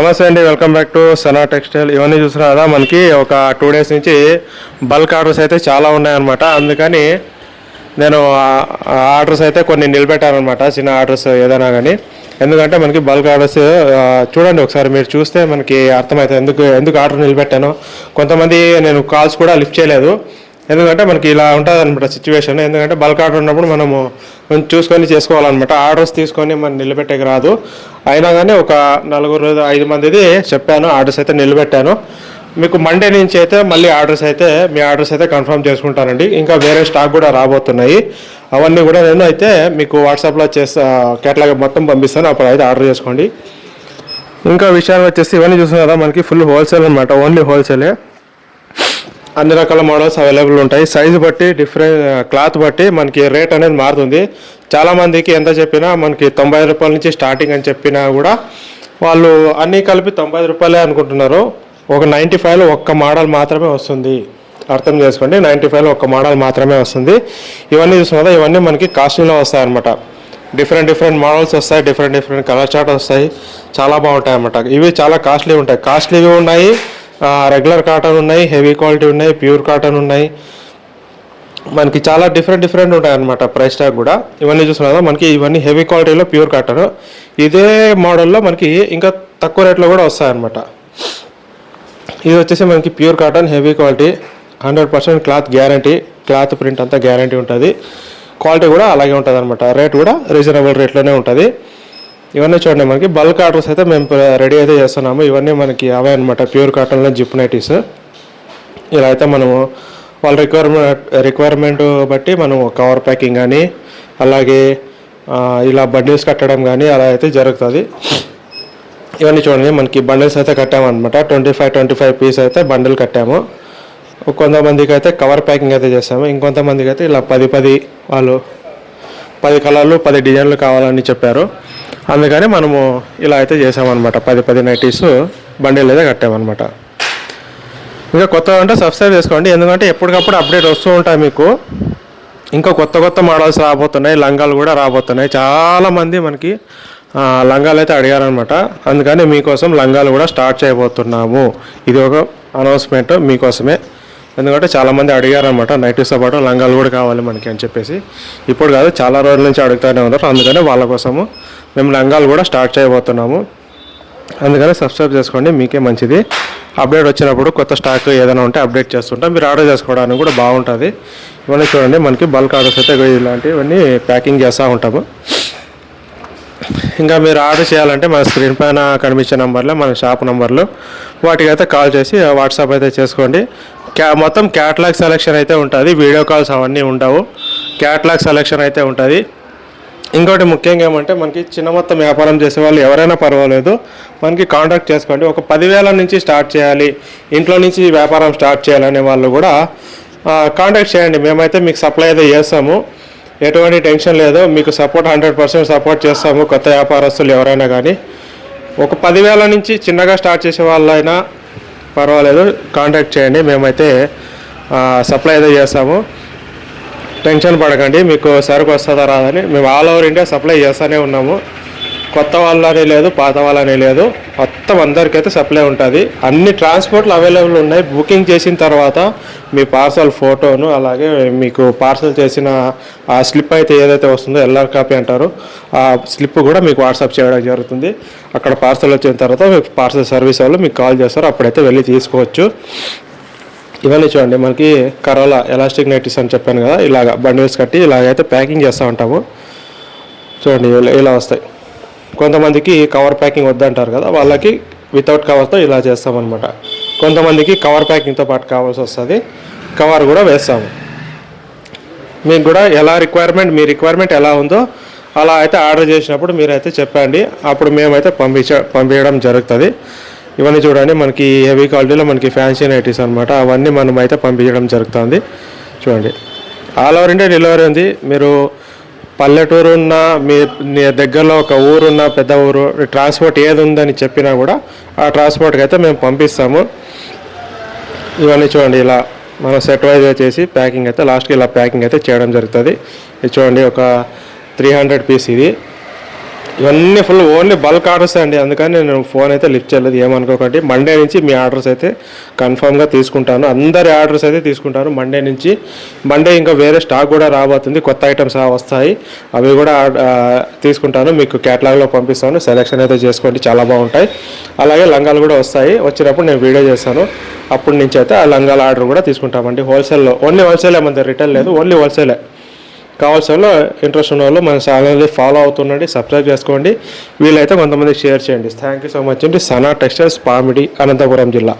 నమస్తే అండి welcome back to Sana textile. ఇవన్నీ చూసినా కదా మనకి ఒక టూ డేస్ నుంచి బల్క్ ఆర్డర్స్ అయితే చాలా ఉన్నాయన్నమాట. అందుకని నేను ఆ- ఆర్డర్స్ అయితే కొన్ని నిలబెట్టాను అనమాట చిన్న ఆర్డర్స్ ఏదైనా కానీ ఎందుకంటే మనకి బల్క్ ఆర్డర్స్ చూడండి ఒకసారి మీరు చూస్తే మనకి అర్థమవుతుంది ఎందుకు ఎందుకు ఆర్డర్ నిలబెట్టాను. కొంతమంది నేను కాల్స్ కూడా లిఫ్ట్ చేయలేదు. ఎందుకంటే మనకి ఇలా ఉంటుంది అనమాట సిచ్యువేషన్ ఎందుకంటే బల్క్ ఆర్డర్ ఉన్నప్పుడు మనము మనం చూసుకొని చేసుకోవాలన్నమాట. ఆర్డర్స్ తీసుకొని మనం నిలబెట్టేకి రాదు. అయినా కానీ ఒక నలుగురు ఐదు మందిది చెప్పాను ఆర్డర్స్ అయితే నిలబెట్టాను. మీకు మండే నుంచి అయితే మళ్ళీ ఆర్డర్స్ అయితే మీ ఆర్డర్స్ అయితే కన్ఫర్మ్ చేసుకుంటానండి. ఇంకా వేరే స్టాక్ కూడా రాబోతున్నాయి. అవన్నీ కూడా నేను అయితే మీకు వాట్సాప్లో చేస్తా కేటలాగ్ మొత్తం పంపిస్తాను. అప్పుడు అయితే ఆర్డర్ చేసుకోండి. ఇంకా విషయాలు వచ్చేసి ఇవన్నీ చూస్తున్నారు కదా మనకి ఫుల్ హోల్సేల్ అనమాట ఓన్లీ హోల్సేలే అన్ని రకాల మోడల్స్ అవైలబుల్ ఉంటాయి. సైజు బట్టి డిఫరెంట్ క్లాత్ బట్టి మనకి రేట్ అనేది మారుతుంది. చాలామందికి ఎంత చెప్పినా మనకి తొంభై రూపాయల నుంచి స్టార్టింగ్ అని చెప్పినా కూడా వాళ్ళు అన్నీ కలిపి తొంభై రూపాయలే అనుకుంటున్నారు. ఒక నైంటీ ఫైవ్లో ఒక్క మోడల్ మాత్రమే వస్తుంది. అర్థం చేసుకోండి. నైంటీ ఫైవ్లో ఒక్క మోడల్ మాత్రమే వస్తుంది. ఇవన్నీ చూసుకున్నా ఇవన్నీ మనకి కాస్ట్లీలో వస్తాయి అనమాట డిఫరెంట్ డిఫరెంట్ మోడల్స్ వస్తాయి. డిఫరెంట్ డిఫరెంట్ కలర్ చార్ట్ వస్తాయి. చాలా బాగుంటాయి అన్నమాట ఇవి చాలా కాస్ట్లీ ఉంటాయి. కాస్ట్లీవి ఉన్నాయి. రెగ్యులర్ కాటన్ ఉన్నాయి హెవీ క్వాలిటీ ఉన్నాయి ప్యూర్ కాటన్ ఉన్నాయి. మనకి చాలా డిఫరెంట్ డిఫరెంట్ ఉంటాయి అనమాట ప్రైస్ ట్యాగ్ కూడా. ఇవన్నీ చూస్తున్నా కదా మనకి ఇవన్నీ హెవీ క్వాలిటీలో ప్యూర్ కాటన్ ఇదే మోడల్లో మనకి ఇంకా తక్కువ రేట్లో కూడా వస్తాయన్నమాట. ఇది వచ్చేసి మనకి pure cotton heavy quality hundred percent cloth guarantee cloth print అంతా గ్యారంటీ ఉంటుంది. క్వాలిటీ కూడా అలాగే ఉంటుంది అనమాట రేట్ కూడా రీజనబుల్ రేట్లోనే ఉంటుంది. ఇవన్నీ చూడండి మనకి. బల్క్ ఆర్డర్స్ అయితే మేము రెడీ అయితే చేస్తున్నాము. ఇవన్నీ మనకి అవే అనమాట ప్యూర్ కాటన్లో జిప్ నైటీస్. ఇలా అయితే మనము వాళ్ళ రిక్వైర్మెంట్ రిక్వైర్మెంట్ బట్టి మనం కవర్ ప్యాకింగ్ కానీ అలాగే ఇలా బండిల్స్ కట్టడం కానీ అలా అయితే జరుగుతుంది. ఇవన్నీ చూడండి. మనకి బండిల్స్ అయితే కట్టామన్నమాట twenty five twenty five piece అయితే బండిల్ కట్టాము. కొంతమందికి అయితే కవర్ ప్యాకింగ్ అయితే చేస్తాము. ఇంకొంతమందికి అయితే ఇలా పది పది వాళ్ళు పది కలర్లు పది డిజైన్లు కావాలని చెప్పారు. అందుకని మనము ఇలా అయితే చేసామన్నమాట పది పది నైటీస్ బండిల్ అయితే కట్టామన్నమాట. ఇంకా కొత్త అంటే సబ్స్క్రైబ్ చేసుకోండి. ఎందుకంటే ఎప్పటికప్పుడు అప్డేట్ వస్తూ ఉంటాయి మీకు. ఇంకా కొత్త కొత్త మోడల్స్ రాబోతున్నాయి. లంగాలు కూడా రాబోతున్నాయి. చాలామంది మనకి లంగాలు అయితే అడిగారనమాట అందుకని మీకోసం లంగాలు కూడా స్టార్ట్ చేయబోతున్నాము. ఇది ఒక అనౌన్స్మెంట్ మీకోసమే. ఎందుకంటే చాలామంది అడిగారనమాట నైటీస్తో పాటు లంగాలు కూడా కావాలి మనకి అని చెప్పేసి. ఇప్పుడు కాదు చాలా రోజుల నుంచి అడుగుతూనే ఉన్నారు. అందుకనే వాళ్ళ కోసము మేము లంగాలు కూడా స్టార్ట్ చేయబోతున్నాము. అందుకని సబ్స్క్రైబ్ చేసుకోండి మీకే మంచిది. అప్డేట్ వచ్చినప్పుడు కొత్త స్టాక్ ఏదైనా ఉంటే అప్డేట్ చేస్తుంటాం. మీరు ఆర్డర్ చేసుకోవడానికి కూడా బాగుంటుంది. ఇవన్నీ చూడండి మనకి బల్క్ ఆర్డర్స్ అయితే ఇలాంటివన్నీ ప్యాకింగ్ చేస్తూ ఉంటాము. ఇంకా మీరు ఆర్డర్ చేయాలంటే మన స్క్రీన్ పైన కనిపించే నెంబర్లో మన షాప్ నెంబర్లు వాటికి అయితే కాల్ చేసి వాట్సాప్ అయితే చేసుకోండి. క్యా మొత్తం క్యాటలాగ్ సెలెక్షన్ అయితే ఉంటుంది వీడియో కాల్స్ అవన్నీ ఉండవు. క్యాటలాగ్ సెలెక్షన్ అయితే ఉంటుంది. ఇంకోటి ముఖ్యంగా ఏమంటే మనకి చిన్న మొత్తం వ్యాపారం చేసే వాళ్ళు ఎవరైనా పర్వాలేదు మనకి కాంటాక్ట్ చేసుకోండి. ఒక పదివేల నుంచి స్టార్ట్ చేయాలి ఇంట్లో నుంచి వ్యాపారం స్టార్ట్ చేయాలనే వాళ్ళు కూడా కాంటాక్ట్ చేయండి. మేమైతే మీకు సప్లై అయితే చేస్తాము. ఎటువంటి టెన్షన్ లేదు. మీకు సపోర్ట్ హండ్రెడ్ పర్సెంట్ సపోర్ట్ చేస్తాము కొత్త వ్యాపారస్తులు ఎవరైనా కానీ ఒక పదివేల నుంచి చిన్నగా స్టార్ట్ చేసే వాళ్ళైనా పర్వాలేదు కాంటాక్ట్ చేయండి. మేమైతే సప్లై అయితే చేస్తాము. టెన్షన్ పడకండి. మీకు సరుకు వస్తుందా రాదని మేము ఆల్ ఓవర్ ఇండియా సప్లై చేస్తూనే ఉన్నాము. కొత్త వాళ్ళనే లేదు పాత వాళ్ళనే లేదు. మొత్తం అందరికైతే సప్లై ఉంటుంది. అన్ని ట్రాన్స్పోర్ట్లు అవైలబుల్ ఉన్నాయి. బుకింగ్ చేసిన తర్వాత మీ పార్సల్ ఫోటోను అలాగే మీకు పార్సల్ చేసిన ఆ స్లిప్ అయితే ఏదైతే వస్తుందో ఎల్ఆర్ కాపీ అంటారు ఆ స్లిప్ కూడా మీకు వాట్సాప్ చేయడం జరుగుతుంది. అక్కడ పార్సల్ వచ్చిన తర్వాత మీకు పార్సల్ సర్వీస్ వాళ్ళు మీకు కాల్ చేస్తారు. అప్పుడైతే వెళ్ళి తీసుకోవచ్చు. ఇవన్నీ చూడండి. మనకి కరోలా ఎలాస్టిక్ నైటీస్ అని చెప్పాను కదా ఇలాగ బండిల్స్ కట్టి ఇలాగైతే ప్యాకింగ్ చేస్తూ ఉంటాము. చూడండి ఇలా ఇలా వస్తాయి. కొంతమందికి కవర్ ప్యాకింగ్ వద్దంటారు కదా వాళ్ళకి వితౌట్ కవర్తో ఇలా చేస్తామన్నమాట. కొంతమందికి కవర్ ప్యాకింగ్తో పాటు కావాల్సి వస్తుంది కవర్ కూడా వేస్తాము. మీకు కూడా ఎలా రిక్వైర్మెంట్ మీ రిక్వైర్మెంట్ ఎలా ఉందో అలా అయితే ఆర్డర్ చేసినప్పుడు మీరైతే చెప్పండి అప్పుడు మేమైతే పంపించ పంపించడం జరుగుతుంది. ఇవన్నీ చూడండి మనకి హెవీ క్వాలిటీలో మనకి ఫ్యాన్సీ నైటీస్ అనమాట అవన్నీ మనం అయితే పంపించడం జరుగుతుంది. చూడండి. ఆల్ ఓవర్ ఇండియా డెలివరీ ఉంది. మీరు పల్లెటూరు ఉన్న మీ దగ్గరలో ఒక ఊరున్న పెద్ద ఊరు ట్రాన్స్పోర్ట్ ఏది ఉందని చెప్పినా కూడా ఆ ట్రాన్స్పోర్ట్కి అయితే మేము పంపిస్తాము. ఇవన్నీ చూడండి ఇలా మనం సెటరైజ్గా చేసి ప్యాకింగ్ అయితే లాస్ట్కి ఇలా ప్యాకింగ్ అయితే చేయడం జరుగుతుంది. ఇది చూడండి ఒక త్రీ హండ్రెడ్ పీస్ ఇది. ఇవన్నీ ఫుల్ ఓన్లీ బల్క్ ఆర్డర్స్ అండి. అందుకని నేను ఫోన్ అయితే లిఫ్ట్ చేయలేదు. ఏమనుకోకండి మండే నుంచి మీ ఆర్డర్స్ అయితే కన్ఫామ్గా తీసుకుంటాను. అందరి ఆర్డర్స్ అయితే తీసుకుంటాను. మండే నుంచి మండే ఇంకా వేరే స్టాక్ కూడా రాబోతుంది. కొత్త ఐటమ్స్ వస్తాయి. అవి కూడా తీసుకుంటాను. మీకు క్యాటలాగ్లో పంపిస్తాను. సెలెక్షన్ అయితే చేసుకోండి. చాలా బాగుంటాయి. అలాగే లంగాలు కూడా వస్తాయి. వచ్చినప్పుడు నేను వీడియో చేస్తాను. అప్పటి నుంచి అయితే ఆ లంగాల ఆర్డర్ కూడా తీసుకుంటామండి. హోల్సేల్లో ఓన్లీ హోల్సేలే మన రిటర్న్ రిటైల్ లేదు. ఓన్లీ హోల్సేలే కావాల్సిన వాళ్ళు ఇంట్రెస్ట్ ఉన్న వాళ్ళు మన ఛానల్ని ఫాలో అవుతుండండి సబ్స్క్రైబ్ చేసుకోండి. వీలైతే కొంతమంది షేర్ చేయండి. థ్యాంక్ యూ సో మచ్ అండి. సనా టెక్స్టైల్స్ పామిడి అనంతపురం జిల్లా.